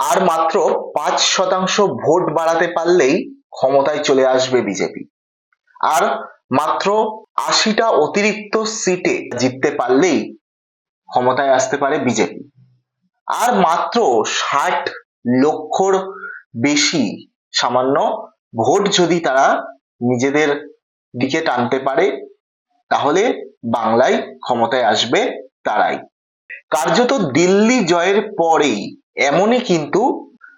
আর মাত্র পাঁচ শতাংশ ভোট বাড়াতে পারলেই ক্ষমতায় চলে আসবে বিজেপি। আর মাত্র আশিটা অতিরিক্ত সিটে জিততে পারলেই ক্ষমতায় আসতে পারে বিজেপি। আর মাত্র ষাট লক্ষর বেশি সামান্য ভোট যদি তারা নিজেদের দিকে টানতে পারে, তাহলে বাংলায় ক্ষমতায় আসবে তারাই। কার্যত দিল্লি জয়ের পরেই এমনই কিন্তু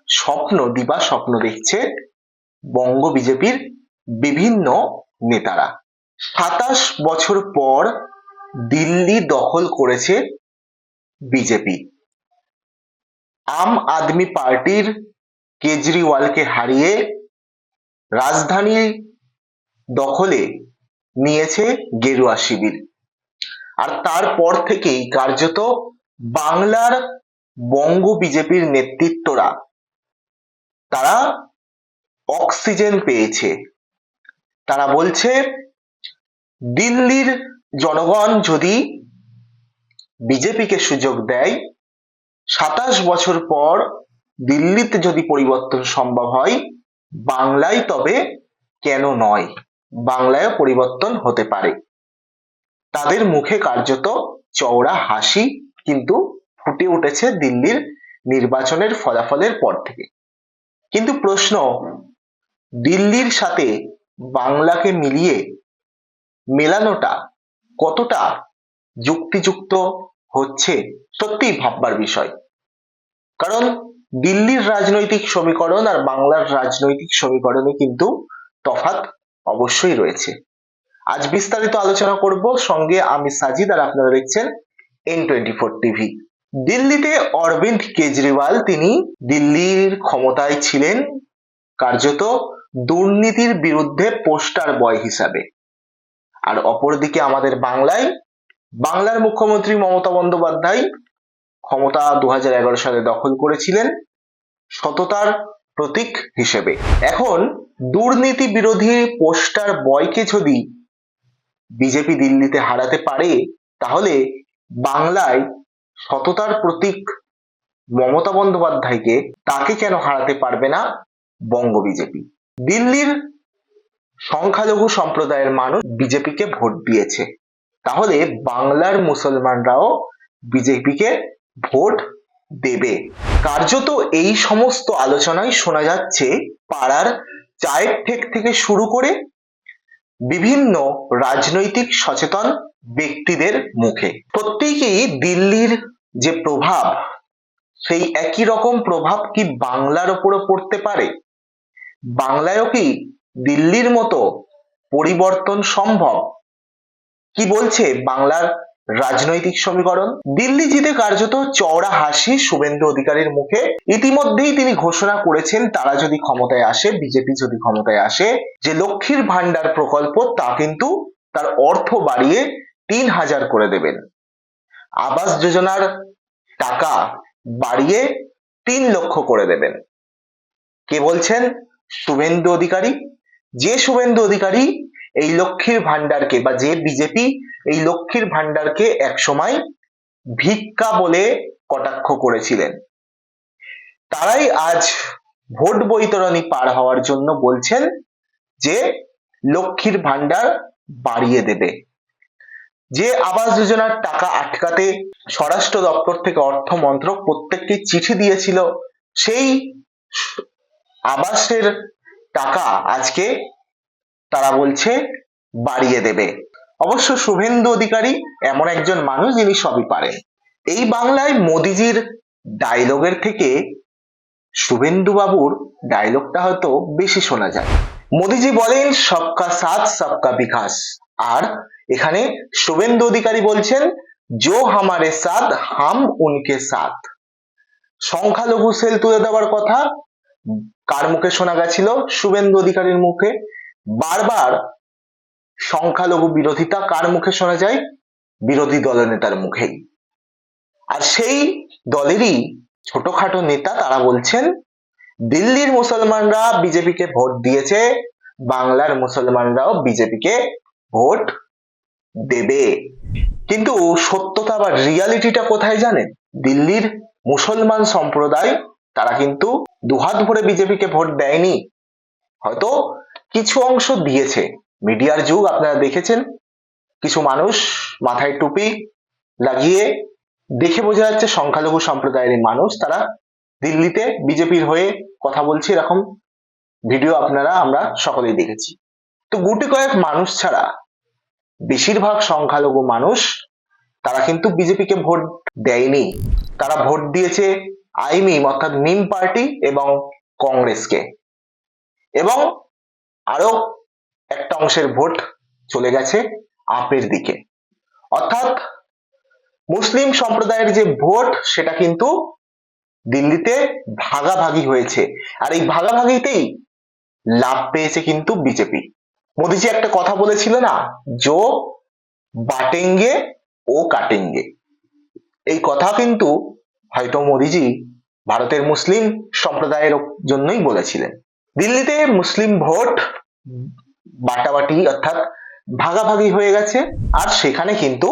স্বপ্ন, দিবা স্বপ্ন দেখছে বঙ্গ বিজেপির বিভিন্ন নেতারা। সাতাশ বছর পর দিল্লি দখল করেছে বিজেপি। আম আদমি পার্টির কেজরিওয়ালকে হারিয়ে রাজধানী দখলে নিয়েছে গেরুয়া শিবির। আর তারপর থেকেই কার্যত বাংলার বঙ্গ বিজেপির নেতৃত্বরা তারা অক্সিজেন পেয়েছে। তারা বলছে, দিল্লির জনগণ যদি বিজেপিকে সুযোগ দেয়, সাতাশ বছর পর দিল্লিতে যদি পরিবর্তন সম্ভব হয়, বাংলায় তবে কেন নয়? বাংলায় পরিবর্তন হতে পারে। তাদের মুখে কার্যত চওড়া হাসি কিন্তু ফুটে উঠেছে দিল্লির নির্বাচনের ফলাফলের পর থেকে। কিন্তু প্রশ্ন, দিল্লির সাথে বাংলাকে মিলিয়ে মেলানোটা কতটা যুক্তিযুক্ত হচ্ছে সত্যিই ভাববার বিষয়। কারণ দিল্লির রাজনৈতিক সমীকরণ আর বাংলার রাজনৈতিক সমীকরণে কিন্তু তফাৎ অবশ্যই রয়েছে। আজ বিস্তারিত আলোচনা করব সঙ্গে আমি সাজিদ আর আপনারা দেখছেন এন টোয়েন্টি ফোর টিভি দিল্লিতে অরবিন্দ কেজরিওয়াল তিনি দিল্লির ক্ষমতায় ছিলেন কার্যত দুর্নীতির বিরুদ্ধে পোস্টার বয় হিসাবে। আর অপরদিকে আমাদের বাংলায়, বাংলার মুখ্যমন্ত্রী মমতা বন্দ্যোপাধ্যায় ক্ষমতা দু হাজার এগারো সালে দখল করেছিলেন সততার প্রতীক হিসেবে। এখন দুর্নীতি বিরোধী পোস্টার বয়কে যদি বিজেপি দিল্লিতে হারাতে পারে, তাহলে বাংলায় সততার প্রতীক মমতা বন্দ্যোপাধ্যায়কে তাকে কেন হারাতে পারবে না বঙ্গ বিজেপি? দিল্লির সংখ্যালঘু সম্প্রদায়ের মানুষ বিজেপিকে ভোট দিয়েছে। তাহলে বাংলার মুসলমানরাও বিজেপিকে ভোট দেবে। কার্যত এই সমস্ত আলোচনায় শোনা যাচ্ছে পাড়ার চায়ের ঠেক থেকে শুরু করে বিভিন্ন রাজনৈতিক সচেতন ব্যক্তিদের মুখে। প্রত্যেকেই দিল্লির যে প্রভাব, সেই একই রকম প্রভাব কি বাংলার ওপরও পড়তে পারে? বাংলায়ও কি দিল্লির মতো পরিবর্তন সম্ভব? কি বলছে বাংলার রাজনৈতিক সমীকরণ? দিল্লি জিতে কার্যত চওড়া হাসি শুভেন্দু অধিকারীর মুখে। ইতিমধ্যেই তিনি ঘোষণা করেছেন, তারা যদি ক্ষমতায় আসে, বিজেপি যদি ক্ষমতায় আসে, যে লক্ষ্মীর ভান্ডার প্রকল্প, তা কিন্তু তার অর্থ বাড়িয়ে তিন হাজার করে দেবেন। আবাস যোজনার টাকা বাড়িয়ে তিন লক্ষ করে দেবেন। কে বলছেন? শুভেন্দু অধিকারী। যে শুভেন্দু অধিকারী এই লক্ষ্মীর ভান্ডারকে বা যে বিজেপি এই লক্ষ্মীর ভান্ডারকে একসময় ভিক্ষা বলে কটাক্ষ করেছিলেন। তারাই আজ ভোট বৈতরণী পার হওয়ার জন্য বলছেন যে লক্ষ্মীর ভান্ডার বাড়িয়ে দেবে। যে আবাস যোজনার টাকা আটকাতে স্বরাষ্ট্র দপ্তর থেকে অর্থ মন্ত্রক প্রত্যেককে চিঠি দিয়েছিল, সেই আবাসের টাকা আজকে তারা বলছে বাড়িয়ে দেবে। অবশ্য শুভেন্দু অধিকারী এমন একজন মানুষ যিনি সবই পারেন। এই বাংলায় মোদিজির ডায়লগের থেকে শুভেন্দু বাবুর ডায়লগটা হয়তো বেশি শোনা যায়। মোদিজি বলেন, সবকা সাথ, সবকা বিকাশ। আর এখানে শুভেন্দু অধিকারী বলছেন জো হামারে সাথ, হাম উনকে সাথ। সংখ্যালঘু সেল তুলে দেওয়ার কথা কার মুখে শোনা গেছিল? শুভেন্দু অধিকারীর মুখে। বারবার সংখ্যালঘু বিরোধিতা কার মুখে শোনা যায়? বিরোধী দলনেতার মুখেই। আর সেই দলেরই ছোটখাটো নেতা তারা বলছেন, দিল্লির মুসলমানরা বিজেপিকে ভোট দিয়েছে, বাংলার মুসলমানরাও বিজেপিকে ভোট দেবে। কিন্তু সত্যতা বা রিয়ালিটিটা কোথায় জানেন দিল্লির মুসলমান সম্প্রদায়, তারা কিন্তু দুহাত ভরে বিজেপিকে ভোট দেয়নি। হয়তো কিছু অংশ দিয়েছে। মিডিয়ার যুগ, আপনারা দেখেছেন। কিছু মানুষ মাথায় টুপি লাগিয়ে দেখে বোঝা যাচ্ছে সংখ্যালঘু সম্প্রদায়ের মানুষ, তারা দিল্লিতে বিজেপির হয়ে কথা বলছে এরকম ভিডিও আপনারা, আমরা সকলেই দেখেছি। তো গুটি কয়েক মানুষ ছাড়া বেশিরভাগ সংখ্যালঘু মানুষ তারা কিন্তু বিজেপিকে ভোট দেয়নি। তারা ভোট দিয়েছে আইমিম অর্থাৎ নিম পার্টি এবং কংগ্রেসকে। এবং আরও একটা অংশের ভোট চলে গেছে আপের দিকে। অর্থাৎ মুসলিম সম্প্রদায়ের যে ভোট, সেটা কিন্তু দিল্লিতে ভাগাভাগি হয়েছে। আর এই ভাগাভাগিতেই লাভ পেয়েছে কিন্তু বিজেপি। মোদিজি একটা কথা বলেছিল না? জো বাটেঙ্গে ও কাটেঙ্গে। এই কথা কিন্তু হয়তো মোদিজি ভারতের মুসলিম সম্প্রদায়ের জন্যই বলেছিলেন। দিল্লিতে মুসলিম ভোট বাটাবাটি অর্থাৎ ভাগাভাগি হয়ে গেছে আর সেখানে কিন্তু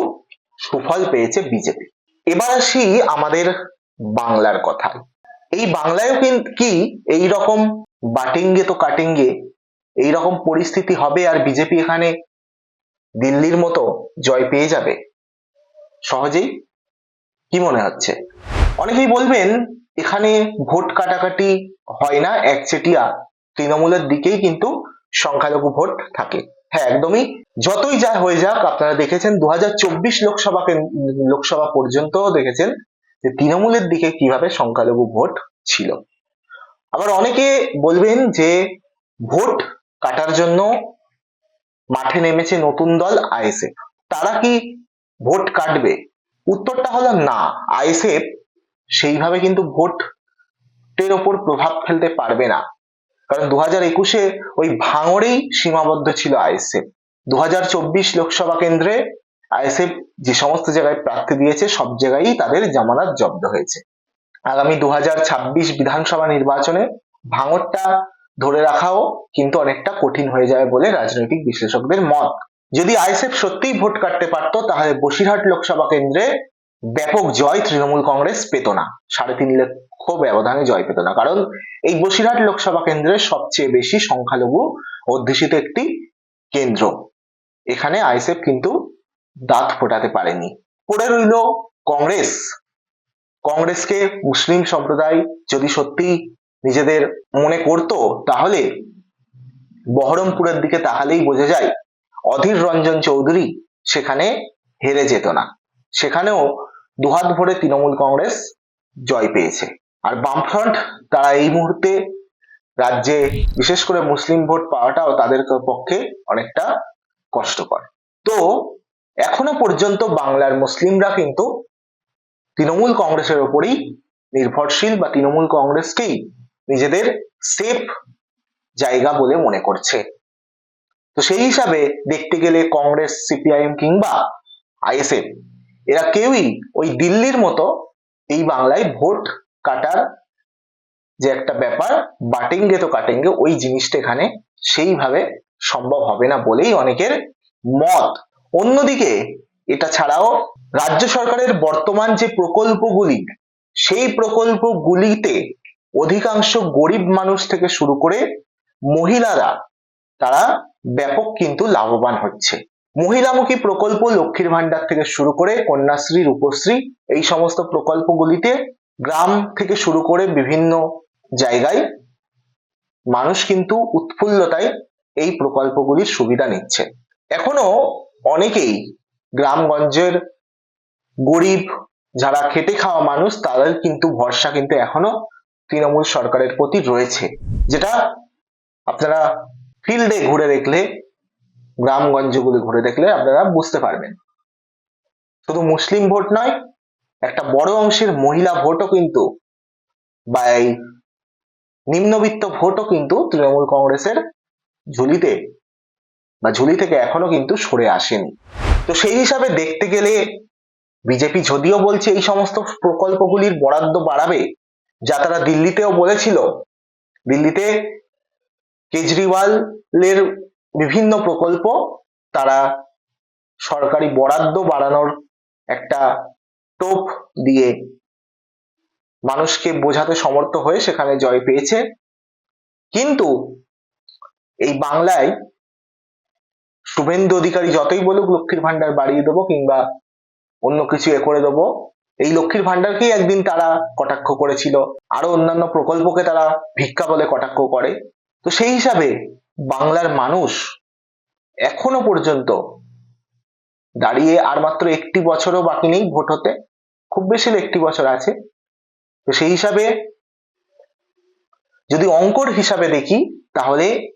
সুফল পেয়েছে বিজেপি। এবার আসি আমাদের বাংলার কথায়। এই কিন্তু কি? এই রকম বাটিঙ্গে তো কাটিঙ্গে এই রকম পরিস্থিতি হবে আর বিজেপি এখানে দিল্লির মতো জয় পেয়ে যাবে। সহজেই? কি মনে হচ্ছে? অনেকেই বলবেন, এখানে ভোট কাটাকাটি হয় না, একচেটিয়া তৃণমূলের দিকেই কিন্তু সংখ্যালঘু ভোট থাকে। হ্যাঁ একদমই। যতই যা হয়ে যাক, আপনারা দেখেছেন দু হাজার চব্বিশ লোকসভা লোকসভা পর্যন্ত দেখেছেন যে তৃণমূলের দিকে কীভাবে সংখ্যালঘু ভোট ছিল। আবার অনেকে বলবেন যে, ভোট কাটার জন্য মাঠে নেমেছে নতুন দল আইএসএফ। তারা কি ভোট কাটবে? উত্তরটা হলো না। আইএসএফ সেইভাবে কিন্তু ভোটের ওপর প্রভাব ফেলতে পারবে না। কারণ দু হাজার একুশে ওই ভাঙড়েই সীমাবদ্ধ ছিল আইএসএফ। দু হাজার চব্বিশ লোকসভা কেন্দ্রে আইএসএফ যে সমস্ত জায়গায় প্রার্থী দিয়েছে, সব জায়গায়ই তাদের জামানত জব্দ হয়েছে। আগামী দু হাজার ছাব্বিশ বিধানসভা নির্বাচনে ভাঙড়টা ধরে রাখাও কিন্তু অনেকটা কঠিন হয়ে যাবে বলে রাজনৈতিক বিশ্লেষকদের মত। যদি আইএসএফ সত্যিই ভোট কাটতে পারতো, তাহলে বসিরহাট লোকসভা কেন্দ্রে ব্যাপক জয় তৃণমূল কংগ্রেস পেত না। সাড়ে তিন লক্ষ ব্যবধানে জয় পেত না। কারণ এই বসিরহাট লোকসভা কেন্দ্রে সবচেয়ে বেশি সংখ্যালঘু অধ্যুষিত একটি কেন্দ্র। এখানে আইএসএফ কিন্তু দাঁত ফোটাতে পারেনি। পড়ে রইল কংগ্রেস। কংগ্রেসকে মুসলিম সম্প্রদায় যদি সত্যি নিজেদের মনে করত, তাহলে বহরমপুরের দিকে তাহলেই বোঝা যায় অধীর রঞ্জন চৌধুরী সেখানে হেরে যেত না। সেখানেও দুহাত ভরে তৃণমূল কংগ্রেস জয় পেয়েছে। আর বামফ্রন্ট তারা এই মুহূর্তে রাজ্যে বিশেষ করে মুসলিম ভোট পাওয়াটাও তাদের পক্ষে অনেকটা কষ্টকর। তো এখনও পর্যন্ত বাংলার মুসলিমরা কিন্তু তৃণমূল কংগ্রেসের ওপরেই নির্ভরশীল বা তৃণমূল কংগ্রেসকেই নিজেদের সেফ জায়গা বলে মনে করছে। তো সেই হিসাবে দেখতে গেলে কংগ্রেস, সিপিআইএম কিংবা আইএসএফ, এরা কেউই ওই দিল্লির মতো এই বাংলায় ভোট কাটার যে একটা ব্যাপার, বাটেঙ্গে তো কাটেঙ্গে ওই জিনিসটা এখানে সেইভাবে সম্ভব হবে না বলেই অনেকের মত। অন্যদিকে এটা ছাড়াও রাজ্য সরকারের বর্তমান যে প্রকল্পগুলি, সেই প্রকল্পগুলিতে অধিকাংশ গরিব মানুষ থেকে শুরু করে মহিলারা তারা ব্যাপক কিন্তু লাভবান হচ্ছে। মহিলামুখী প্রকল্প লক্ষ্মীর ভান্ডার থেকে শুরু করে কন্যাশ্রী, রূপশ্রী এই সমস্ত প্রকল্পগুলিতে গ্রাম থেকে শুরু করে বিভিন্ন জায়গায় মানুষ কিন্তু উৎফুল্লতায় এই প্রকল্পগুলির সুবিধা নিচ্ছে। এখনও অনেকেই গ্রামগঞ্জের গরিব, যারা খেটে খাওয়া মানুষ, তাদের কিন্তু ভরসা কিন্তু এখনও তৃণমূল সরকারের প্রতি রয়েছে, যেটা আপনারা ফিল্ডে ঘুরে দেখলে, গ্রামগঞ্জগুলি ঘুরে দেখলে আপনারা বুঝতে পারবেন। শুধু মুসলিম ভোট নয়, একটা বড় অংশের মহিলা ভোটও কিন্তু বা এই নিম্নবিত্ত ভোটও কিন্তু তৃণমূল কংগ্রেসের ঝুলিতে বা ঝুলি থেকে এখনও কিন্তু সরে আসেনি। তো সেই হিসাবে দেখতে গেলে, বিজেপি যদিও বলছে এই সমস্ত প্রকল্পগুলির বরাদ্দ বাড়াবে যা তারা দিল্লিতেও বলেছিল। দিল্লিতে কেজরিওয়ালের বিভিন্ন প্রকল্প তারা সরকারি বরাদ্দ বাড়ানোর একটা টোপ দিয়ে মানুষকে বোঝাতে সমর্থ হয়ে সেখানে জয় পেয়েছে। কিন্তু এই বাংলায় শুভেন্দু অধিকারী যতই বলুক, লক্ষ্মীর ভান্ডার বাড়িয়ে দেবো কিংবা অন্য কিছু এ করে দেবো এই লক্ষ্মীর ভান্ডারকেই একদিন তারা কটাক্ষ করেছিল। আরও অন্যান্য প্রকল্পকে তারা ভিক্ষা বলে কটাক্ষ করে। তো সেই হিসাবে বাংলার মানুষ এখনও পর্যন্ত দাঁড়িয়ে আর মাত্র একটি বছরও বাকি নেই ভোট হতে। খুব বেশি একটি বছর আছে। তো সেই হিসাবে যদি অঙ্কর হিসাবে দেখি, তাহলে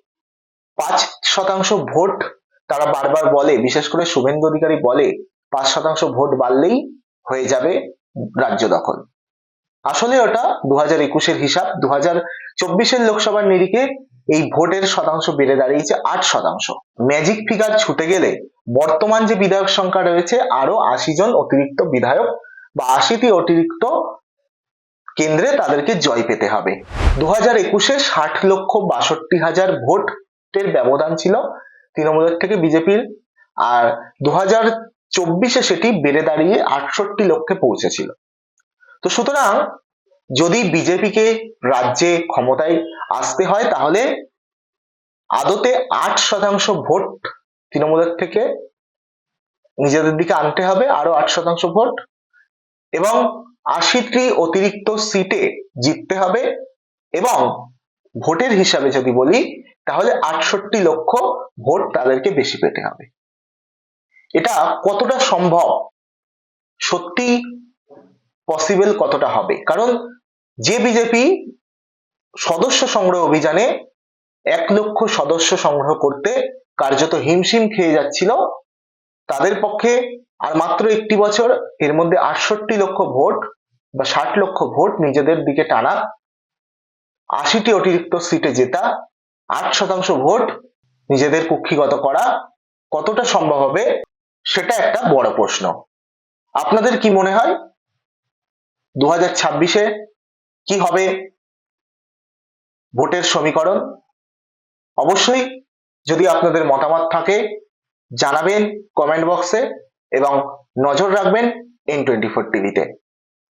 পাঁচ শতাংশ ভোট তারা বারবার বলে, বিশেষ করে শুভেন্দু অধিকারী বলে, পাঁচ শতাংশ ভোট বাড়লেই হয়ে যাবে রাজ্য দখল। আসলে ওটা দু হাজার একুশের হিসাব দু হাজার চব্বিশের লোকসভার নিরিখে এই ভোটের শতাংশ বেড়ে দাঁড়িয়েছে আট শতাংশ। ম্যাজিক ফিগার ছুটে গেলে বর্তমান যে বিধায়ক সংখ্যা রয়েছে আরও আশি জন অতিরিক্ত বিধায়ক বা আশিটি অতিরিক্ত কেন্দ্রে তাদেরকে জয় পেতে হবে। দু হাজার একুশে ষাট লক্ষ বাষট্টি হাজার ভোটের ব্যবধান ছিল তৃণমূলের থেকে বিজেপির। আর দু হাজার চব্বিশে সেটি বেড়ে দাঁড়িয়ে আটষট্টি লক্ষে পৌঁছেছিল। তো সুতরাং যদি বিজেপিকে রাজ্যে ক্ষমতায় আসতে হয়, তাহলে আদতে আট শতাংশ ভোট তৃণমূলের থেকে নিজেদের দিকে আনতে হবে আরও আট শতাংশ ভোট। এবং আশিটি অতিরিক্ত সিটে জিততে হবে। এবং ভোটের হিসাবে যদি বলি, তাহলে আটষট্টি লক্ষ ভোট তাদেরকে বেশি পেতে হবে। এটা কতটা সম্ভব? সত্যি পসিবল কতটা হবে? কারণ যে বিজেপি সদস্য সংগ্রহ অভিযানে এক লক্ষ সদস্য সংগ্রহ করতে কার্যত হিমশিম খেয়ে যাচ্ছিল, তাদের পক্ষে আর মাত্র একটি বছর, এর মধ্যে আটষট্টি লক্ষ ভোট বা ষাট লক্ষ ভোট নিজেদের দিকে টানা, আশিটি অতিরিক্ত সিটে জেতা, আট শতাংশ ভোট নিজেদের কুক্ষিগত করা কতটা সম্ভব হবে? সেটা একটা বড় প্রশ্ন। আপনাদের কি মনে হয়? দু হাজার ছাব্বিশে কি হবে ভোটের সমীকরণ? অবশ্যই যদি আপনাদের মতামত থাকে, জানাবেন কমেন্ট বক্সে এবং নজর রাখবেন এন টোয়েন্টি ফোর টিভিতে